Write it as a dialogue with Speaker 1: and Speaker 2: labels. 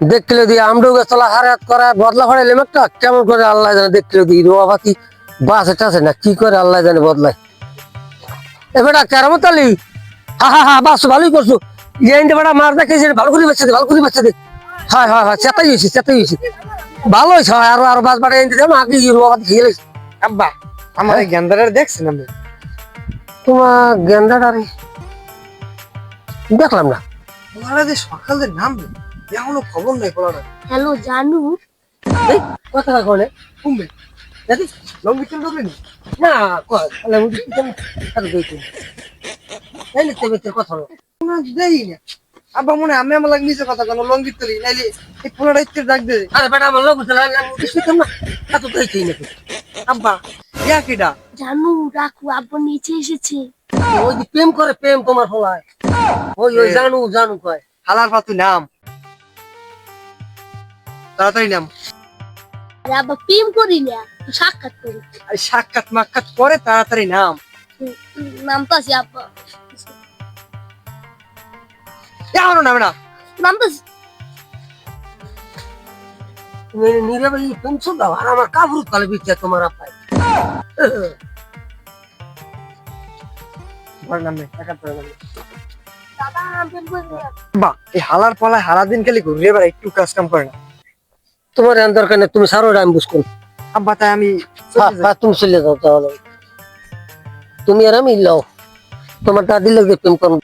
Speaker 1: দেখলে দিয়ে আমডু গাছতলা হারাত করা বদলা ফাড়াইলে একটা কেমন করে আল্লাহ জানে দেখলে দিয়ে রোয়াবাতি বাসে টাসে না কি করে আল্লাহ জানে বদলায়। এ বেটা কেরামত আলী? হা হা হা বাস ভালোই করছ। ইয়ে বেটা মার দেখেছে ভালো করে বাচ্চা দে ভালো করে বাচ্চা দে। হয় হয় হয় চেতাই হয়েছে চেতাই হয়েছে। ভালো হয়েছে হয় আরও আরও বাস বাড়া এনে দেবো আগে রোয়াবাতি খেয়ে গেছে
Speaker 2: আব্বা আমার এই গেন্দারের দেখছেন আমি
Speaker 1: তোমার গেন্দাটা রে দেখলাম না।
Speaker 2: সকালে নামবে। এখনও খবর নাই পোলাটা
Speaker 3: হ্যালো জানু।
Speaker 1: কথা কলে
Speaker 2: কমবে।
Speaker 1: দেখি
Speaker 2: লঙ্গি চল ঢুকলেনি
Speaker 1: না? কয় তাহলে আমি কি জানি আর দেখি এই লিখতে বেতে কথা
Speaker 2: না দেই না। আব্বা মনে হয় আমি আমার লাগে নিচে কথা কেন লঙ্গি তুলি নাইলে এই পোলাটা ইচ্ছে ডাক দে
Speaker 1: আরে বেটা আমার লোক চলে আমি না। এত তো এই নাকি।
Speaker 2: আব্বা ইয়া কিডা?
Speaker 3: জানু রাখু আব্বু নিচে এসেছে।
Speaker 1: ওই প্রেম করে প্রেম তোমার ফলায় ওই ওই জানু জানু কয়
Speaker 2: হালার পাতু নাম। তাড়াতাড়ি নাম।
Speaker 3: আরে প্রেম করি না সাক্ষাৎ করি।
Speaker 2: আর সাক্ষাৎ মাক্ষাৎ করে তাড়াতাড়ি নাম।
Speaker 3: হুম, হুম, নামতাছি আব্বা।
Speaker 2: এখনও নামে না
Speaker 3: নামতাছি
Speaker 1: নীরবে এই দাও আর আমার কাবুর বিচ্ছে তোমার আপায়
Speaker 2: বা হালার পালায় হারা দিন খালি ঘুরে বেড়ায় একটু কাজ কাম করে না।
Speaker 1: তোমার এন দরকার নেই তুমি সারো আমি বুঝকুন
Speaker 2: আব্বা তাই আমি
Speaker 1: হ্যাঁ। হ্যাঁ তুমি চলে যাও তাহলে। তুমি আর আমি লও। তোমার দাদির লোকদের প্রেম করো